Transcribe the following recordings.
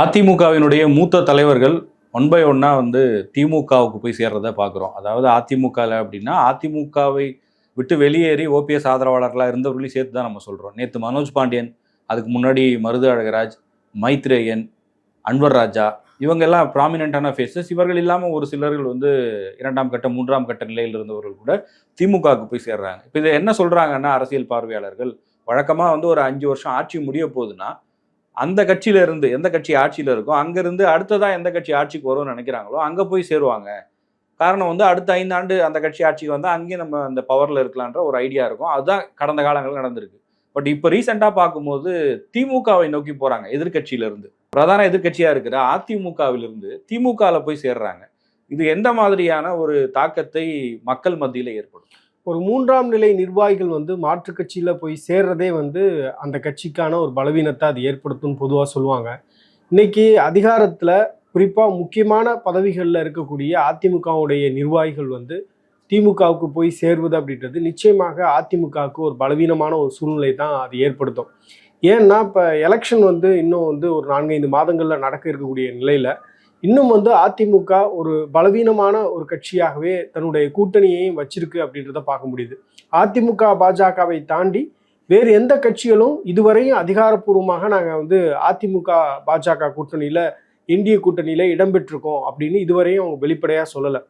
அதிமுகவினுடைய மூத்த தலைவர்கள் ஒன் பை ஒன்னாக வந்து திமுகவுக்கு போய் சேர்றத பார்க்குறோம். அதாவது அதிமுகவில் அப்படின்னா அதிமுகவை விட்டு வெளியேறி ஓபிஎஸ் ஆதரவாளர்களாக இருந்தவர்களையும் சேர்த்து தான் நம்ம சொல்கிறோம் நேற்று மனோஜ் பாண்டியன் அதுக்கு முன்னாடி மருது அழகராஜ் மைத்ரேயன் அன்வர் ராஜா இவங்க எல்லாம் ப்ராமினென்ட்டான ஃபேஸஸ் இவர்கள் இல்லாமல் ஒரு சிலர்கள் வந்து இரண்டாம் கட்ட மூன்றாம் கட்ட நிலையில் இருந்தவர்கள் கூட திமுகவுக்கு போய் சேர்றாங்க. இப்போ இதை என்ன சொல்கிறாங்கன்னா அரசியல் பார்வையாளர்கள் வழக்கமாக வந்து ஒரு அஞ்சு வருஷம் ஆட்சி முடிய போகுதுன்னா அந்த கட்சியில இருந்து எந்த கட்சி ஆட்சியில இருக்கோ அங்கேருந்து அடுத்ததா எந்த கட்சி ஆட்சிக்கு வரும்னு நினைக்கிறாங்களோ அங்க போய் சேருவாங்க. காரணம் வந்து அடுத்த ஐந்தாண்டு அந்த கட்சி ஆட்சிக்கு வந்தால் அங்கேயும் நம்ம அந்த பவர்ல இருக்கலான்ற ஒரு ஐடியா இருக்கும். அதுதான் கடந்த காலங்கள் நடந்திருக்கு. பட் இப்போ ரீசெண்டாக பார்க்கும்போது திமுகவை நோக்கி போகிறாங்க எதிர்கட்சியிலிருந்து பிரதான எதிர்கட்சியாக இருக்கிற அதிமுகவிலிருந்து திமுகவில் போய் சேர்றாங்க. இது எந்த மாதிரியான ஒரு தாக்கத்தை மக்கள் மத்தியில் ஏற்படும்? ஒரு மூன்றாம் நிலை நிர்வாகிகள் வந்து மாற்றுக் கட்சியில் போய் சேர்றதே வந்து அந்த கட்சிக்கான ஒரு பலவீனத்தை அது ஏற்படுத்தும் பொதுவாக சொல்லுவாங்க. இன்னைக்கு அதிகாரத்தில் குறிப்பாக முக்கியமான பதவிகளில் இருக்கக்கூடிய அதிமுகவுடைய நிர்வாகிகள் வந்து திமுகவுக்கு போய் சேர்வது அப்படின்றது நிச்சயமாக அதிமுகவுக்கு ஒரு பலவீனமான ஒரு சூழ்நிலை தான் அது ஏற்படுத்தும். ஏன்னா இப்போ எலெக்ஷன் வந்து இன்னும் வந்து ஒரு நான்கைந்து மாதங்களில் நடக்க இருக்கக்கூடிய நிலையில் இன்னும் வந்து அதிமுக ஒரு பலவீனமான ஒரு கட்சியாகவே தன்னுடைய கூட்டணியையும் வச்சிருக்கு அப்படின்றத பார்க்க முடியுது. அதிமுக பாஜகவை தாண்டி வேறு எந்த கட்சிகளும் இதுவரையும் அதிகாரப்பூர்வமாக நாங்கள் வந்து அதிமுக பாஜக கூட்டணியில் இந்திய கூட்டணியில் இடம்பெற்றிருக்கோம் அப்படின்னு இதுவரையும் அவங்க வெளிப்படையாக சொல்லலை.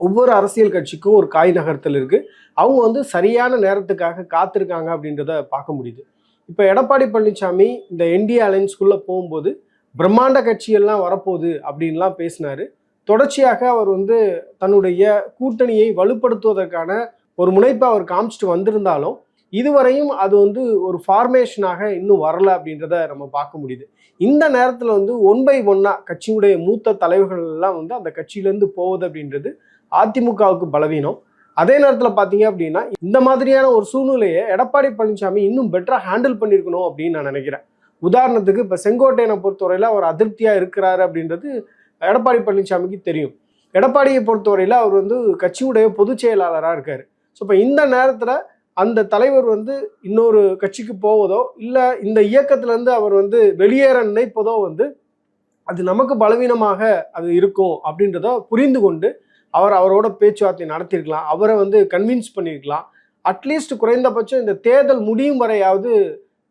ஒவ்வொரு அரசியல் கட்சிக்கும் ஒரு காய் நகர்த்தல் இருக்குது அவங்க வந்து சரியான நேரத்துக்காக காத்திருக்காங்க அப்படின்றத பார்க்க முடியுது. இப்போ எடப்பாடி பழனிசாமி இந்த என்டிஏ அலைன்ஸ்குள்ளே போகும்போது பிரம்மாண்ட கட்சியெல்லாம் வரப்போகுது அப்படின்லாம் பேசினாரு. தொடர்ச்சியாக அவர் வந்து தன்னுடைய கூட்டணியை வலுப்படுத்துவதற்கான ஒரு முனைப்பை அவர் காமிச்சிட்டு வந்திருந்தாலும் இதுவரையும் அது வந்து ஒரு ஃபார்மேஷனாக இன்னும் வரல அப்படின்றத நம்ம பார்க்க முடியுது. இந்த நேரத்தில் வந்து ஒன் பை ஒன்னாக கட்சியுடைய மூத்த தலைவர்கள் எல்லாம் வந்து அந்த கட்சியிலேருந்து போவது அப்படின்றது அதிமுகவுக்கு பலவீனம். அதே நேரத்தில் பார்த்தீங்க அப்படின்னா இந்த மாதிரியான ஒரு சூழ்நிலையை எடப்பாடி பழனிசாமி இன்னும் பெட்டராக ஹேண்டில் பண்ணியிருக்கணும் அப்படின்னு நான் நினைக்கிறேன். உதாரணத்துக்கு இப்போ செங்கோட்டையனை பொறுத்தவரையில் அவர் அதிருப்தியாக இருக்கிறாரு அப்படின்றது எடப்பாடி பழனிசாமிக்கு தெரியும். எடப்பாடியை பொறுத்தவரையில் அவர் வந்து கட்சியுடைய பொதுச் செயலாளராக இருக்கார். ஸோ இப்போ இந்த நேரத்தில் அந்த தலைவர் வந்து இன்னொரு கட்சிக்கு போவதோ இல்லை இந்த இயக்கத்திலேருந்து அவர் வந்து வெளியேற நினைப்பதோ வந்து அது நமக்கு பலவீனமாக அது இருக்கும் அப்படின்றத புரிந்து கொண்டு அவர் அவரோட பேச்சுவார்த்தை நடத்தியிருக்கலாம். அவரை வந்து கன்வின்ஸ் பண்ணியிருக்கலாம். அட்லீஸ்ட் குறைந்தபட்சம் இந்த தேர்தல் முடியும் வரையாவது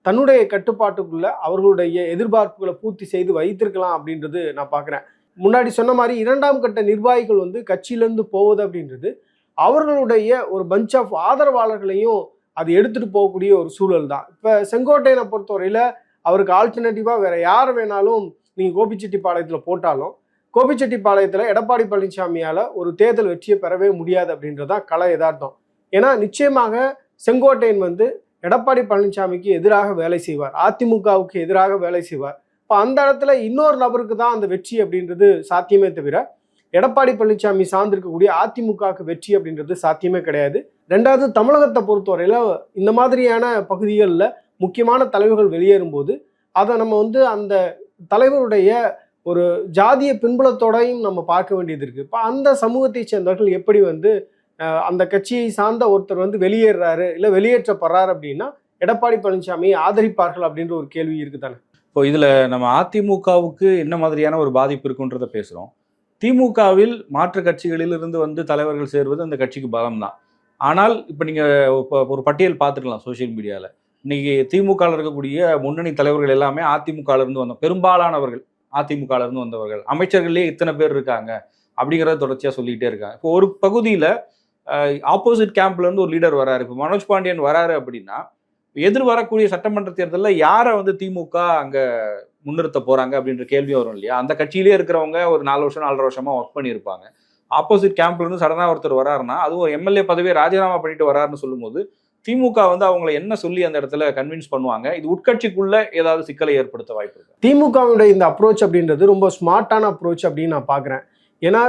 தன்னுடைய கட்டுப்பாட்டுக்குள்ளே அவர்களுடைய எதிர்பார்ப்புகளை பூர்த்தி செய்து வைத்திருக்கலாம் அப்படின்றது நான் பார்க்குறேன். முன்னாடி சொன்ன மாதிரி இரண்டாம் கட்ட நிர்வாகிகள் வந்து கட்சியிலேருந்து போவது அப்படின்றது அவர்களுடைய ஒரு பஞ்ச் ஆஃப் ஆதரவாளர்களையும் அது எடுத்துட்டு போகக்கூடிய ஒரு சூழல் தான். இப்போ செங்கோட்டையனை பொறுத்தவரையில் அவருக்கு ஆல்டர்னேட்டிவாக வேறு யார் வேணாலும் நீங்கள் கோபிச்செட்டிப்பாளையத்தில் போட்டாலும் கோபிச்செட்டிப்பாளையத்தில் எடப்பாடி பழனிசாமியால் ஒரு தேர்தல் வெற்றியை பெறவே முடியாது அப்படின்றதான் கலை யதார்த்தம். ஏன்னா நிச்சயமாக செங்கோட்டையன் வந்து எடப்பாடி பழனிசாமிக்கு எதிராக வேலை செய்வார். அதிமுகவுக்கு எதிராக வேலை செய்வார். இப்போ அந்த இடத்துல இன்னொரு நபருக்கு தான் அந்த வெற்றி அப்படின்றது சாத்தியமே தவிர எடப்பாடி பழனிசாமி சார்ந்திருக்கக்கூடிய அதிமுகவுக்கு வெற்றி அப்படின்றது சாத்தியமே கிடையாது. ரெண்டாவது தமிழகத்தை பொறுத்தவரையில இந்த மாதிரியான பகுதிகளில் முக்கியமான தலைவர்கள் வெளியேறும்போது அதை நம்ம வந்து அந்த தலைவருடைய ஒரு ஜாதிய பின்புலத்தோடையும் நம்ம பார்க்க வேண்டியது இருக்குது இப்போ அந்த சமூகத்தை சேர்ந்தவர்கள் எப்படி வந்து அந்த கட்சியை சார்ந்த ஒருத்தர் வந்து வெளியேறாரு இல்லை வெளியேற்றப்படுறாரு அப்படின்னா எடப்பாடி பழனிசாமியை ஆதரிப்பார்கள் அப்படின்ற ஒரு கேள்வி இருக்குது தானே இப்போ இதில் நம்ம அதிமுகவுக்கு என்ன மாதிரியான ஒரு பாதிப்பு இருக்குன்றத பேசுகிறோம் திமுகவில் மாற்று கட்சிகளிலிருந்து வந்து தலைவர்கள் சேர்வது அந்த கட்சிக்கு பலம் தான் ஆனால் இப்போ நீங்கள் இப்போ ஒரு பட்டியல் பார்த்துக்கலாம் சோஷியல் மீடியாவில் இன்னைக்கு திமுகவில் இருக்கக்கூடிய முன்னணி தலைவர்கள் எல்லாமே அதிமுகவிலிருந்து இருந்து வந்த பெரும்பாலானவர்கள் அதிமுகவிலிருந்து இருந்து வந்தவர்கள். அமைச்சர்களே இத்தனை பேர் இருக்காங்க அப்படிங்கிறத தொடர்ச்சியாக சொல்லிக்கிட்டே இருக்காங்க. இப்போ ஒரு பகுதியில் ஆப்போசிட் கேம்ப்லேருந்து ஒரு லீடர் வராரு. இப்போ மனோஜ் பாண்டியன் வராரு அப்படின்னா எதிர் வரக்கூடிய சட்டமன்ற தேர்தலில் யாரை வந்து திமுக அங்கே முன்னிறுத்த போகிறாங்க அப்படின்ற கேள்வியும் வரும் இல்லையா? அந்த கட்சியிலே இருக்கிறவங்க ஒரு நாலு வருஷம் நாலரை வருஷமாக ஒர்க் பண்ணியிருப்பாங்க. ஆப்போசிட் கேம்ப்லேருந்து சடனாக ஒருத்தர் வராருன்னா அதுவும் ஒரு எம்எல்ஏ பதவியை ராஜினாமா பண்ணிட்டு வராருன்னு சொல்லும்போது திமுக வந்து அவங்கள என்ன சொல்லி அந்த இடத்துல கன்வின்ஸ் பண்ணுவாங்க? இது உட்கட்சிக்குள்ள ஏதாவது சிக்கலை ஏற்படுத்த வாய்ப்பு இருக்கு? திமுகவுடைய இந்த அப்ரோச் அப்படின்றது ரொம்ப ஸ்மார்ட்டான அப்ரோச் அப்படின்னு நான் பார்க்குறேன். ஏன்னா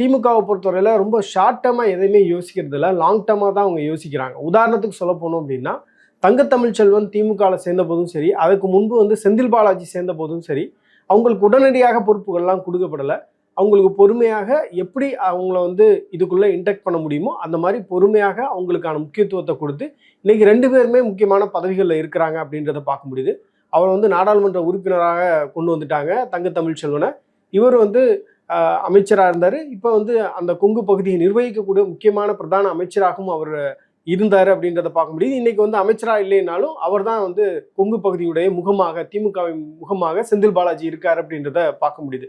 திமுகவை பொறுத்தவரையில் ரொம்ப ஷார்ட் டேர்மாக எதையுமே யோசிக்கிறது இல்லை. லாங் டேர்மாக தான் அவங்க யோசிக்கிறாங்க. உதாரணத்துக்கு சொல்ல போனோம் அப்படின்னா தங்கத்தமிழ் செல்வன் திமுகவில் சேர்ந்த போதும் சரி அதுக்கு முன்பு வந்து செந்தில் பாலாஜி சேர்ந்த போதும் சரி அவங்களுக்கு உடனடியாக பொறுப்புகள்லாம் கொடுக்கப்படலை. அவங்களுக்கு பொறுமையாக எப்படி அவங்கள வந்து இதுக்குள்ளே இன்டெக்ட் பண்ண முடியுமோ அந்த மாதிரி பொறுமையாக அவங்களுக்கான முக்கியத்துவத்தை கொடுத்து இன்றைக்கி ரெண்டு பேருமே முக்கியமான பதவிகளில் இருக்கிறாங்க அப்படின்றத பார்க்க முடியுது. அவர் வந்து நாடாளுமன்ற உறுப்பினராக கொண்டு வந்துட்டாங்க தங்க தமிழ்ச்செல்வனை இவர் வந்து அமைச்சராக இருந்தார். இப்போ வந்து அந்த கொங்கு பகுதியை நிர்வகிக்கக்கூடிய முக்கியமான பிரதான அமைச்சராகவும் அவர் இருந்தார் அப்படின்றத பார்க்க முடியுது. இன்றைக்கி வந்து அமைச்சராக இல்லைனாலும் அவர் தான் வந்து கொங்கு பகுதியுடைய முகமாக திமுகவின் முகமாக செந்தில் பாலாஜி இருக்கார் அப்படின்றத பார்க்க முடியுது.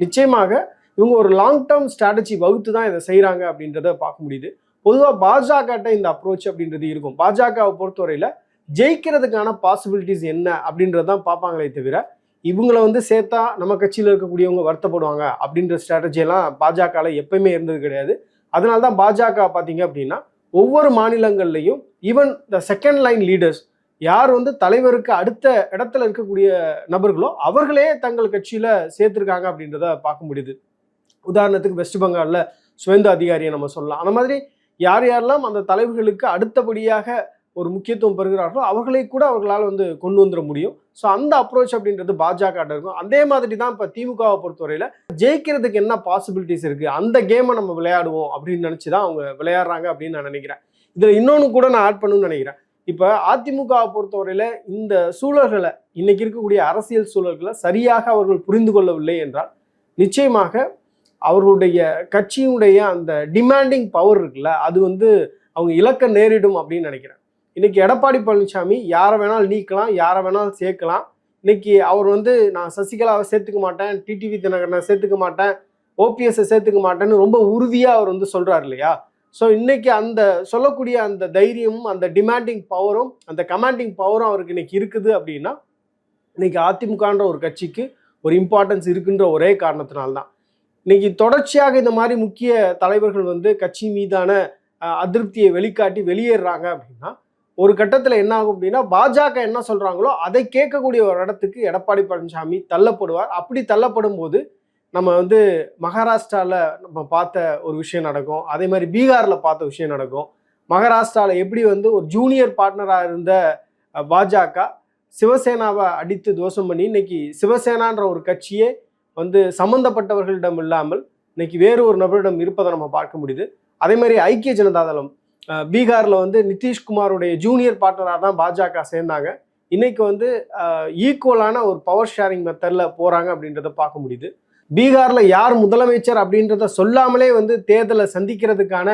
நிச்சயமாக இவங்க ஒரு லாங் டேர்ம் ஸ்ட்ராட்டஜி வகுத்து தான் இதை செய்கிறாங்க அப்படின்றத பார்க்க முடியுது. பொதுவாக பாஜகட்ட இந்த அப்ரோச் அப்படின்றது இருக்கும். பாஜகவை பொறுத்தவரையில் ஜெயிக்கிறதுக்கான பாசிபிலிட்டிஸ் என்ன அப்படின்றதான் பார்ப்பாங்களே தவிர இவங்கள வந்து சேர்த்தா நம்ம கட்சியில் இருக்கக்கூடியவங்க வருத்தப்படுவாங்க அப்படின்ற ஸ்ட்ராட்டஜியெல்லாம் பாஜகவில் எப்பயுமே இருந்தது கிடையாது. அதனால தான் பாஜக பார்த்தீங்க அப்படின்னா ஒவ்வொரு மாநிலங்கள்லையும் even the second line leaders யார் வந்து தலைவருக்கு அடுத்த இடத்துல இருக்கக்கூடிய நபர்களோ அவர்களே தங்கள் கட்சியில் சேர்த்துருக்காங்க அப்படின்றத பார்க்க முடியுது. உதாரணத்துக்கு வெஸ்ட் பெங்காலில் சுயந்த அதிகாரியை நம்ம சொல்லலாம். அந்த மாதிரி யார் யாரெல்லாம் அந்த தலைவர்களுக்கு அடுத்தபடியாக ஒரு முக்கியத்துவம் பெறுகிறார்களோ அவர்களை கூட அவர்களால் வந்து கொண்டு வந்துட முடியும். ஸோ அந்த அப்ரோச் அப்படின்றது பாஜக இருக்கும். அதே மாதிரி தான் இப்போ திமுகவை பொறுத்தவரையில் ஜெயிக்கிறதுக்கு என்ன பாசிபிலிட்டிஸ் இருக்குது அந்த கேமை நம்ம விளையாடுவோம் அப்படின்னு நினச்சி தான் அவங்க விளையாடுறாங்க அப்படின்னு நான் நினைக்கிறேன். இதில் இன்னொன்று கூட நான் ஆட் பண்ணணும்னு நினைக்கிறேன். இப்போ அதிமுகவை பொறுத்தவரையில் இந்த சூழல்களை இன்னைக்கு இருக்கக்கூடிய அரசியல் சூழல்களை சரியாக அவர்கள் புரிந்து கொள்ளவில்லை என்றால் நிச்சயமாக அவர்களுடைய கட்சியினுடைய அந்த டிமாண்டிங் பவர் இருக்குல்ல அது வந்து அவங்க இலக்க நேரிடும் அப்படின்னு நினைக்கிறேன். இன்னைக்கு எடப்பாடி பழனிசாமி யாரை வேணாலும் நீக்கலாம் யாரை வேணாலும் சேர்க்கலாம். இன்னைக்கு அவர் வந்து நான் சசிகலாவை சேர்த்துக்க மாட்டேன் டிடிவி தினகரனை சேர்த்துக்க மாட்டேன் ஓபிஎஸ்ஸை சேர்த்துக்க மாட்டேன்னு ரொம்ப உறுதியாக அவர் வந்து சொல்கிறார் இல்லையா? ஸோ இன்னைக்கு அந்த சொல்லக்கூடிய அந்த தைரியமும் அந்த டிமாண்டிங் பவரும் அந்த கமாண்டிங் பவரும் அவருக்கு இன்னைக்கு இருக்குது அப்படின்னா இன்னைக்கு அதிமுகன்ற ஒரு கட்சிக்கு ஒரு இம்பார்ட்டன்ஸ் இருக்குன்ற ஒரே காரணத்தினால்தான். இன்னைக்கு தொடர்ச்சியாக இந்த மாதிரி முக்கிய தலைவர்கள் வந்து கட்சி மீதான அதிருப்தியை வெளிக்காட்டி வெளியேறுறாங்க அப்படின்னா ஒரு கட்டத்தில் என்ன ஆகும் அப்படின்னா பாஜக என்ன சொல்கிறாங்களோ அதை கேட்கக்கூடிய ஒரு இடத்துக்கு எடப்பாடி பழனிசாமி தள்ளப்படுவார். அப்படி தள்ளப்படும் போது நம்ம வந்து மகாராஷ்டிராவில் நம்ம பார்த்த ஒரு விஷயம் நடக்கும். அதே மாதிரி பீகாரில் பார்த்த விஷயம் நடக்கும். மகாராஷ்டிராவில் எப்படி வந்து ஒரு ஜூனியர் பார்ட்னராக இருந்த பாஜக சிவசேனாவை அடித்து தோஷம் பண்ணி இன்னைக்கு சிவசேனான்ற ஒரு கட்சியே வந்து சம்மந்தப்பட்டவர்களிடம் இல்லாமல் இன்னைக்கு வேறு ஒரு நபரிடம் இருப்பதை நம்ம பார்க்க முடியுது. அதே மாதிரி ஐக்கிய ஜனதா தளம் பீகாரில் வந்து நிதிஷ்குமாருடைய ஜூனியர் பார்ட்னராக தான் பாஜக சேர்ந்தாங்க. இன்னைக்கு வந்து ஈக்குவலான ஒரு பவர் ஷேரிங் மெத்தடில் போகிறாங்க அப்படின்றத பார்க்க முடியுது. பீகாரில் யார் முதலமைச்சர் அப்படின்றத சொல்லாமலே வந்து தேர்தலை சந்திக்கிறதுக்கான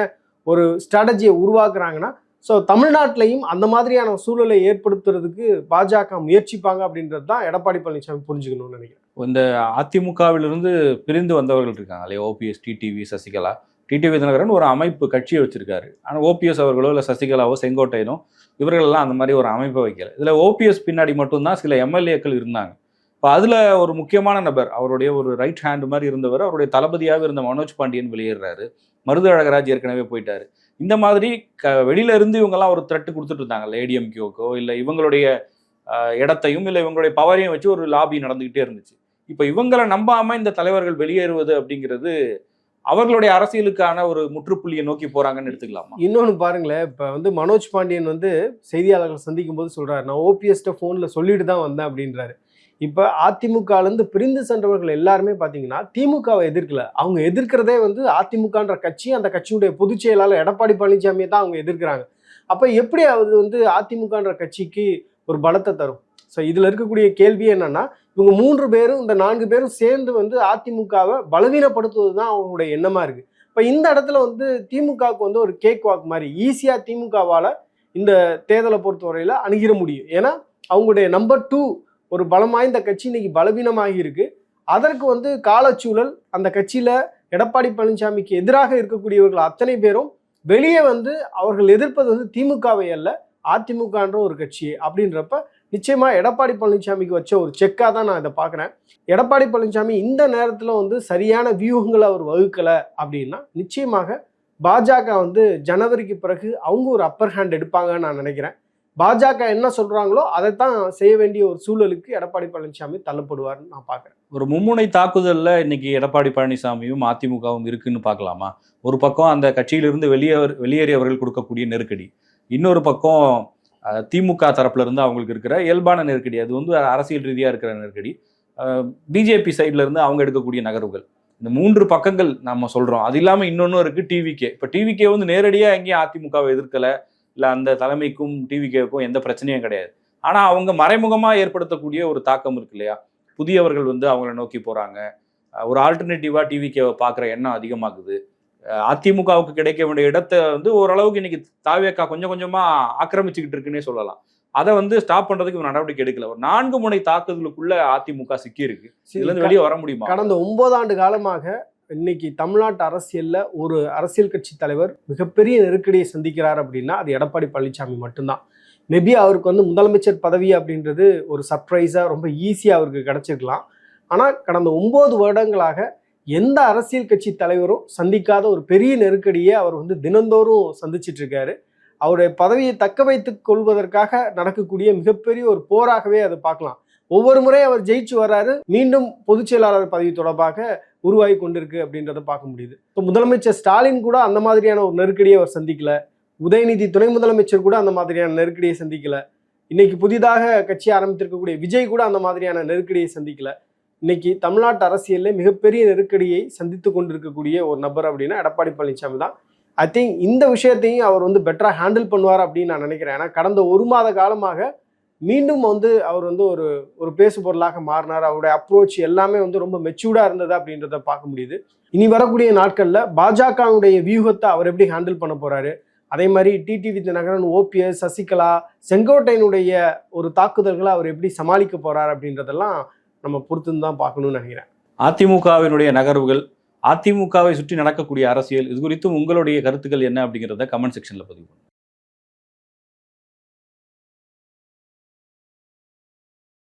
ஒரு ஸ்ட்ராட்டஜியை உருவாக்குறாங்கன்னா ஸோ தமிழ்நாட்டிலையும் அந்த மாதிரியான சூழலை ஏற்படுத்துறதுக்கு பாஜக முயற்சிப்பாங்க அப்படின்றது தான் எடப்பாடி பழனிசாமி புரிஞ்சுக்கணும்னு நினைக்கிறேன். இந்த அதிமுகவிலிருந்து பிரிந்து வந்தவர்கள் இருக்காங்க இல்லையா? ஓபிஎஸ் டிடிவி சசிகலா. டிடிவி தினகரன் ஒரு அமைப்பு கட்சியை வச்சிருக்காரு. ஆனால் ஓபிஎஸ் அவர்களோ இல்லை சசிகலாவோ செங்கோட்டையனோ இவர்களெல்லாம் அந்த மாதிரி ஒரு அமைப்பை வைக்கல. இதில் ஓபிஎஸ் பின்னாடி மட்டும்தான் சில எம்எல்ஏக்கள் இருந்தாங்க. இப்போ அதில் ஒரு முக்கியமான நபர் அவருடைய ஒரு ரைட் ஹேண்டு மாதிரி இருந்தவர் அவருடைய தளபதியாக இருந்த மனோஜ் பாண்டியன் வெளியேறாரு மருது அழகராஜ் ஏற்கனவே போயிட்டாரு. இந்த மாதிரி க வெளியில இருந்து இவங்கெல்லாம் ஒரு த்ரெட்டு கொடுத்துட்டு இருந்தாங்க ஏடிஎம்கியோக்கோ இல்லை இவங்களுடைய இடத்தையும் இல்லை இவங்களுடைய பவரையும் வச்சு ஒரு லாபி நடந்துக்கிட்டே இருந்துச்சு. இப்போ இவங்களை நம்பாமல் இந்த தலைவர்கள் வெளியேறுவது அப்படிங்கிறது அவர்களுடைய அரசியலுக்கான ஒரு முற்றுப்புள்ளியை நோக்கி போறாங்கன்னு எடுத்துக்கலாமா? இன்னொன்று பாருங்களேன் இப்போ வந்து மனோஜ் பாண்டியன் வந்து செய்தியாளர்கள் சந்திக்கும் போது சொல்றாரு நான் ஓபிஎஸ்ட ஃபோனில் சொல்லிட்டு தான் வந்தேன் அப்படின்றாரு. இப்போ அதிமுகலேருந்து பிரிந்து சென்றவர்கள் எல்லாருமே பார்த்தீங்கன்னா திமுகவை எதிர்க்கல. அவங்க எதிர்க்கிறதே வந்து அதிமுகன்ற கட்சி அந்த கட்சியுடைய பொதுச் செயலாளர் எடப்பாடி பழனிசாமியை தான் அவங்க எதிர்க்கிறாங்க. அப்போ எப்படி அது வந்து அதிமுகன்ற கட்சிக்கு ஒரு பலத்தை தரும்? ஸோ இதில் இருக்கக்கூடிய கேள்வி என்னன்னா இவங்க மூன்று பேரும் இந்த நான்கு பேரும் சேர்ந்து வந்து அதிமுகவை பலவீனப்படுத்துவது தான் அவங்களுடைய எண்ணமா இருக்கு. இப்போ இந்த இடத்துல வந்து திமுகவுக்கு வந்து ஒரு கேக் வாக் மாதிரி ஈஸியாக திமுகவால் இந்த தேர்தலை பொறுத்தவரையில் அணுகிற முடியும். ஏன்னா அவங்களுடைய நம்பர் டூ ஒரு பலம் வாய்ந்த கட்சி இன்னைக்கு பலவீனமாகி இருக்கு. அதற்கு வந்து காலச்சூழல் அந்த கட்சியில் எடப்பாடி பழனிசாமிக்கு எதிராக இருக்கக்கூடியவர்கள் அத்தனை பேரும் வெளியே வந்து அவர்கள் எதிர்ப்பது வந்து திமுகவை அல்ல அதிமுகன்ற ஒரு கட்சி அப்படின்றப்ப நிச்சயமா எடப்பாடி பழனிசாமிக்கு வச்ச ஒரு செக்காக தான் நான் இதை பார்க்குறேன். எடப்பாடி பழனிசாமி இந்த நேரத்தில் வந்து சரியான வியூகங்களை அவர் வகுக்கலை அப்படின்னா நிச்சயமாக பாஜக வந்து ஜனவரிக்கு பிறகு அவங்க ஒரு அப்பர் ஹேண்ட் எடுப்பாங்கன்னு நான் நினைக்கிறேன். பாஜக என்ன சொல்கிறாங்களோ அதைத்தான் செய்ய வேண்டிய ஒரு சூழலுக்கு எடப்பாடி பழனிசாமி தள்ளப்படுவார்னு நான் பார்க்குறேன். ஒரு மும்முனை தாக்குதலில் இன்னைக்கு எடப்பாடி பழனிசாமியும் அதிமுகவும் இருக்குன்னு பார்க்கலாமா? ஒரு பக்கம் அந்த கட்சியிலிருந்து வெளியே வெளியேறியவர்கள் கொடுக்கக்கூடிய நெருக்கடி இன்னொரு பக்கம் திமுக தரப்புல இருந்து அவங்களுக்கு இருக்கிற இயல்பான நெருக்கடி. அது வந்து அரசியல் ரீதியாக இருக்கிற நெருக்கடி. பிஜேபி சைட்ல இருந்து அவங்க எடுக்கக்கூடிய நகர்வுகள். இந்த மூன்று பக்கங்கள் நம்ம சொல்றோம். அது இல்லாமல் இன்னொன்றும் இருக்கு டிவிகே இப்போ டிவிகே வந்து நேரடியாக எங்கேயும் அதிமுகவை எதிர்க்கலை. இல்லை அந்த தலைமைக்கும் டிவிகேவுக்கும் எந்த பிரச்சனையும் கிடையாது. ஆனால் அவங்க மறைமுகமாக ஏற்படுத்தக்கூடிய ஒரு தாக்கம் இருக்கு இல்லையா? புதியவர்கள் வந்து அவங்கள நோக்கி போகிறாங்க ஒரு ஆல்டர்னேட்டிவாக டிவிகேவை பார்க்குற எண்ணம் அதிகமாகுது. அதிமுகவுக்கு கிடைக்க வேண்டிய இடத்தை வந்து ஓரளவுக்கு இன்னைக்கு தாவேக்கா கொஞ்சம் கொஞ்சமா ஆக்கிரமிச்சுக்கிட்டு இருக்குன்னே சொல்லலாம். அதை வந்து ஸ்டாப் பண்றதுக்கு நடவடிக்கை எடுக்கல. ஒரு நான்கு முனை தாக்குதலுக்குள்ள அதிமுக சிக்கி இருக்கு இதுல இருந்து வெளியே வர முடியுமா? கடந்த ஒன்பது ஆண்டு காலமாக இன்னைக்கு தமிழ்நாட்டு அரசியல்ல ஒரு அரசியல் கட்சி தலைவர் மிகப்பெரிய நெருக்கடியை சந்திக்கிறார் அப்படின்னா அது எடப்பாடி பழனிசாமி மட்டும்தான். மேபி அவருக்கு வந்து முதலமைச்சர் பதவி அப்படின்றது ஒரு சர்ப்ரைஸா ரொம்ப ஈஸியா அவருக்கு கிடைச்சிருக்கலாம். ஆனா கடந்த ஒன்பது வருடங்களாக எந்த அரசியல் கட்சி தலைவரும் சந்திக்காத ஒரு பெரிய நெருக்கடியை அவர் வந்து தினந்தோறும் சந்திச்சிட்டு இருக்காரு அவருடைய பதவியை தக்க வைத்து கொள்வதற்காக நடக்கக்கூடிய மிகப்பெரிய ஒரு போராகவே அதை பார்க்கலாம். ஒவ்வொரு முறை அவர் ஜெயிச்சு வர்றாரு. மீண்டும் பொதுச் செயலாளர் பதவி தொடர்பாக உருவாகி கொண்டிருக்கு அப்படின்றத பார்க்க முடியுது. இப்போ முதலமைச்சர் ஸ்டாலின் கூட அந்த மாதிரியான ஒரு நெருக்கடியை அவர் சந்திக்கல. உதயநிதி துணை முதலமைச்சர் கூட அந்த மாதிரியான நெருக்கடியை சந்திக்கல. இன்னைக்கு புதிதாக கட்சி ஆரம்பித்திருக்கக்கூடிய விஜய் கூட அந்த மாதிரியான நெருக்கடியை சந்திக்கல. இன்னைக்கு தமிழ்நாட்டு அரசியலில் மிகப்பெரிய நெருக்கடியை சந்தித்து கொண்டிருக்கக்கூடிய ஒரு நபர் அப்படின்னா எடப்பாடி பழனிசாமி தான். ஐ திங்க் இந்த விஷயத்தையும் அவர் வந்து பெட்டராக ஹேண்டில் பண்ணுவார் அப்படின்னு நான் நினைக்கிறேன். ஏன்னா கடந்த ஒரு மாத காலமாக மீண்டும் வந்து அவர் வந்து ஒரு ஒரு பேசு பொருளாக மாறினார். அவருடைய அப்ரோச் எல்லாமே வந்து ரொம்ப மெச்சூர்டாக இருந்தது அப்படின்றத பார்க்க முடியுது. இனி வரக்கூடிய நாட்களில் பாஜகவுடைய வியூகத்தை அவர் எப்படி ஹேண்டில் பண்ண போகிறாரு அதே மாதிரி டிடிவி தினகரன் ஓபிஎஸ் சசிகலா செங்கோட்டையனுடைய ஒரு தாக்குதல்களை அவர் எப்படி சமாளிக்க போகிறார் அப்படின்றதெல்லாம் நம்ம பொறுத்துன்னு தான் பார்க்கணும்னு நினைக்கிறேன். அதிமுகவினுடைய நகர்வுகள் அதிமுகவை சுற்றி நடக்கக்கூடிய அரசியல் இது குறித்தும் உங்களுடைய கருத்துக்கள் என்ன அப்படிங்கிறத கமெண்ட் செக்ஷனில் பதிவு